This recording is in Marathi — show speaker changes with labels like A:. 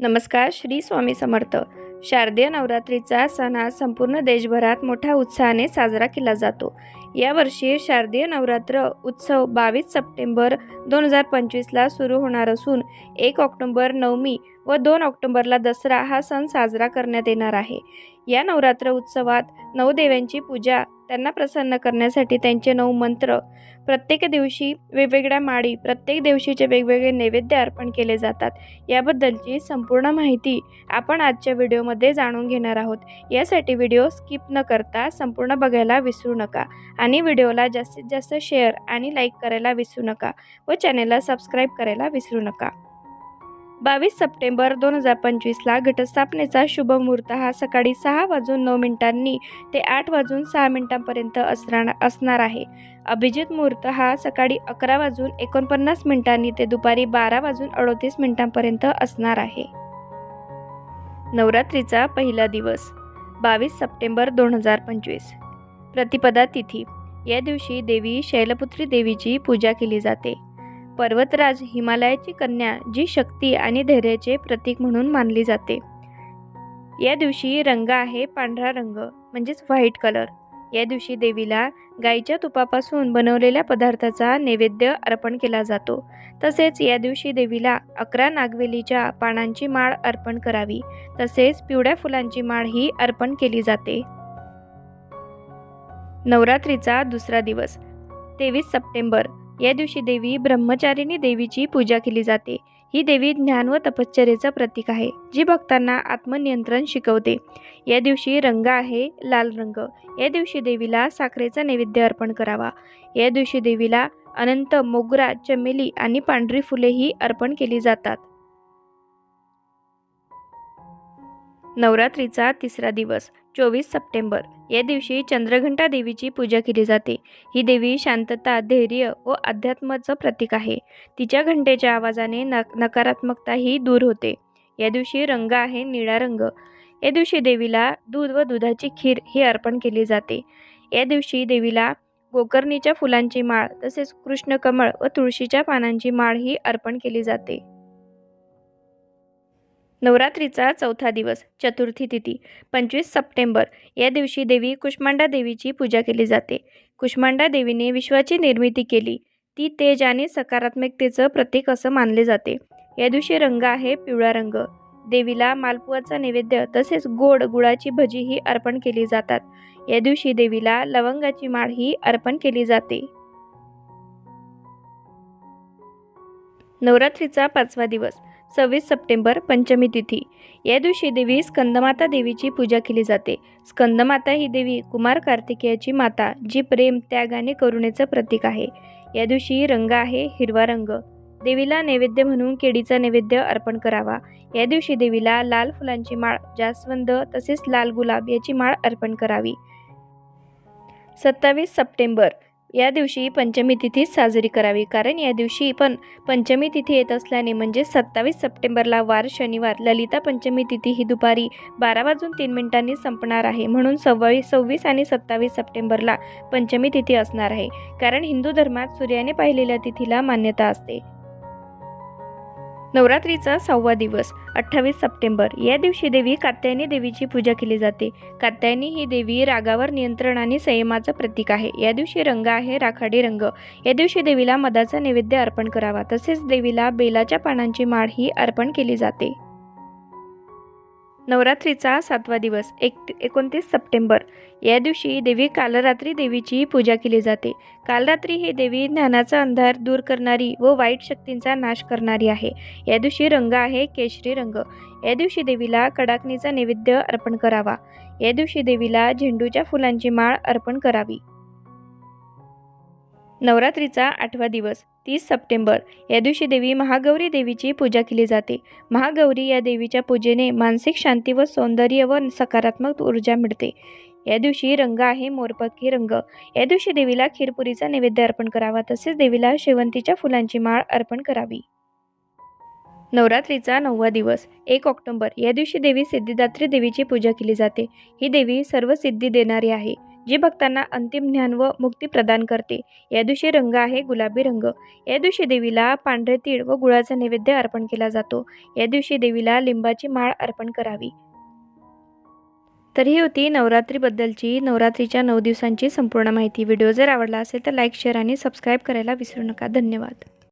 A: नमस्कार श्री स्वामी समर्थ. शारदीय नवरात्रीचा सण हा संपूर्ण देशभरात मोठ्या उत्साहाने साजरा केला जातो. यावर्षी शारदीय नवरात्र उत्सव बावीस सप्टेंबर दोन हजार पंचवीसला सुरू होणार असून एक ऑक्टोंबर नवमी व दोन ऑक्टोंबरला दसरा हा सण साजरा करण्यात येणार आहे. या नवरात्र उत्सवात नवदेव्यांची पूजा त्यांना प्रसन्न करण्यासाठी त्यांचे नऊ मंत्र प्रत्येक दिवशी वेगवेगळ्या माळी प्रत्येक दिवशीचे वेगवेगळे नैवेद्य अर्पण केले जातात. याबद्दलची संपूर्ण माहिती आपण आजच्या व्हिडिओमध्ये जाणून घेणार आहोत. यासाठी व्हिडिओ स्किप न करता संपूर्ण बघायला विसरू नका आणि व्हिडिओला जास्तीत जास्त शेअर आणि लाईक करायला विसरू नका व चॅनेलला सबस्क्राईब करायला विसरू नका. बावीस सप्टेंबर दोन हजार पंचवीसला घटस्थापनेचा शुभमुहूर्त हा सकाळी सहा वाजून नऊ मिनिटांनी ते आठ वाजून सहा मिनिटांपर्यंत असणार असणार आहे. अभिजित मुहूर्त हा सकाळी अकरा वाजून एकोणपन्नास मिनिटांनी ते दुपारी बारा वाजून अडोतीस मिनिटांपर्यंत असणार आहे. नवरात्रीचा पहिला दिवस बावीस सप्टेंबर दोन हजार पंचवीस. प्रतिपदा तिथी या दिवशी देवी शैलपुत्री देवीची पूजा केली जाते. पर्वतराज हिमालयाची कन्या जी शक्ती आणि धैर्याचे प्रतीक म्हणून मानली जाते. या दिवशी रंग आहे पांढरा रंग म्हणजेच व्हाईट कलर. या दिवशी देवीला गाईच्या तुपापासून बनवलेल्या पदार्थाचा नैवेद्य अर्पण केला जातो. तसेच या दिवशी देवीला अकरा नागवेलीच्या पानांची माळ अर्पण करावी. तसेच पिवळ्या फुलांची माळ ही अर्पण केली जाते. नवरात्रीचा दुसरा दिवस तेवीस सप्टेंबर. या दिवशी देवी ब्रह्मचारिणी देवीची पूजा केली जाते. ही देवी ज्ञान व तपश्चर्याचं प्रतीक आहे जी भक्तांना आत्मनियंत्रण शिकवते. या दिवशी रंग आहे लाल रंग. या दिवशी देवीला साखरेचा नैवेद्य अर्पण करावा. या दिवशी देवीला अनंत मोगरा चमेली आणि पांढरी फुलेही अर्पण केली जातात. नवरात्रीचा तिसरा दिवस चोवीस सप्टेंबर. या दिवशी चंद्रघंटा देवीची पूजा केली जाते. ही देवी शांतता धैर्य व अध्यात्माचं प्रतीक आहे. तिच्या घंटेच्या आवाजाने न नकारात्मकताही दूर होते. या दिवशी रंग आहे निळा रंग. या दिवशी देवीला दूध व दुधाची खीर ही अर्पण केली जाते. या दिवशी देवीला गोकर्णीच्या फुलांची माळ तसेच कृष्णकमळ व तुळशीच्या पानांची माळ ही अर्पण केली जाते. नवरात्रीचा चौथा दिवस चतुर्थी तिथी पंचवीस सप्टेंबर. या दिवशी देवी कुष्मांडा देवीची पूजा केली जाते. कुष्मांडा देवीने विश्वाची निर्मिती केली. ती तेज आणि सकारात्मकतेचं प्रतीक असं मानले जाते. या दिवशी रंग आहे पिवळा रंग. देवीला मालपुआचा नैवेद्य तसेच गोड गुळाची भजी ही अर्पण केली जातात. या दिवशी देवीला लवंगाची माळ ही अर्पण केली जाते. नवरात्रीचा पाचवा दिवस. सव्वीस सप्टेंबर पंचमी तिथी. या दिवशी देवी स्कंदमाता देवीची पूजा केली जाते. स्कंदमाता ही देवी कुमार कार्तिकेयाची माता जी प्रेम त्याग आणि करुणेचं प्रतीक आहे. या दिवशी रंग आहे हिरवा रंग. देवीला नैवेद्य म्हणून केळीचा नैवेद्य अर्पण करावा. या दिवशी देवीला लाल फुलांची माळ जास्वंद तसेच लाल गुलाब याची माळ अर्पण करावी. सत्तावीस सप्टेंबर या दिवशी पंचमी तिथीच साजरी करावी. कारण या दिवशी पण पंचमी तिथी येत असल्याने म्हणजे सत्तावीस सप्टेंबरला वार शनिवार ललिता पंचमी तिथी ही दुपारी बारा वाजून तीन मिनिटांनी संपणार आहे. म्हणून सव्वीस सव्वीस आणि सत्तावीस सप्टेंबरला पंचमी तिथी असणार आहे. कारण हिंदू धर्मात सूर्याने पाहिलेल्या तिथीला मान्यता असते. नवरात्रीचा सहावा दिवस अठ्ठावीस सप्टेंबर. या दिवशी देवी कात्यायनी देवीची पूजा केली जाते. कात्यायनी ही देवी रागावर नियंत्रण आणि संयमाचं प्रतीक आहे. या दिवशी रंग आहे राखाडी रंग. या दिवशी देवीला मधाचा नैवेद्य अर्पण करावा. तसेच देवीला बेलाच्या पानांची माळ ही अर्पण केली जाते. नवरात्रीचा सातवा दिवस एक एकोणतीस सप्टेंबर. या दिवशी देवी कालरात्री देवीची पूजा केली जाते. कालरात्री ही देवी ज्ञानाचा अंधार दूर करणारी व वाईट शक्तींचा नाश करणारी आहे. या दिवशी रंग आहे केशरी रंग. या दिवशी देवीला कडाकणीचा नैवेद्य अर्पण करावा. या दिवशी देवीला झेंडूच्या फुलांची माळ अर्पण करावी. नवरात्रीचा आठवा दिवस. तीस सप्टेंबर. या दिवशी देवी महागौरी देवीची पूजा केली जाते. महागौरी या देवीच्या पूजेने मानसिक शांती व सौंदर्य व सकारात्मक ऊर्जा मिळते. या दिवशी रंग आहे मोरपक्षी रंग. या दिवशी देवीला खीरपुरीचा नैवेद्य अर्पण करावा तसेच देवीला शेवंतीच्या फुलांची माळ अर्पण करावी. नवरात्रीचा नववा दिवस एक ऑक्टोंबर. या दिवशी देवी सिद्धिदात्री देवीची पूजा केली जाते. ही देवी सर्व सिद्धी देणारी आहे. जी भक्तांना अंतिम ज्ञान व मुक्ती प्रदान करते. या दिवशी रंग आहे गुलाबी रंग. या दिवशी देवीला पांढरे तीळ व गुळाचा नैवेद्य अर्पण केला जातो. या दिवशी देवीला लिंबाची माळ अर्पण करावी. तर ही होती नवरात्रीबद्दलची नवरात्रीच्या नऊ दिवसांची संपूर्ण माहिती. व्हिडिओ जर आवडला असेल तर लाईक शेअर आणि सबस्क्राईब करायला विसरू नका. धन्यवाद.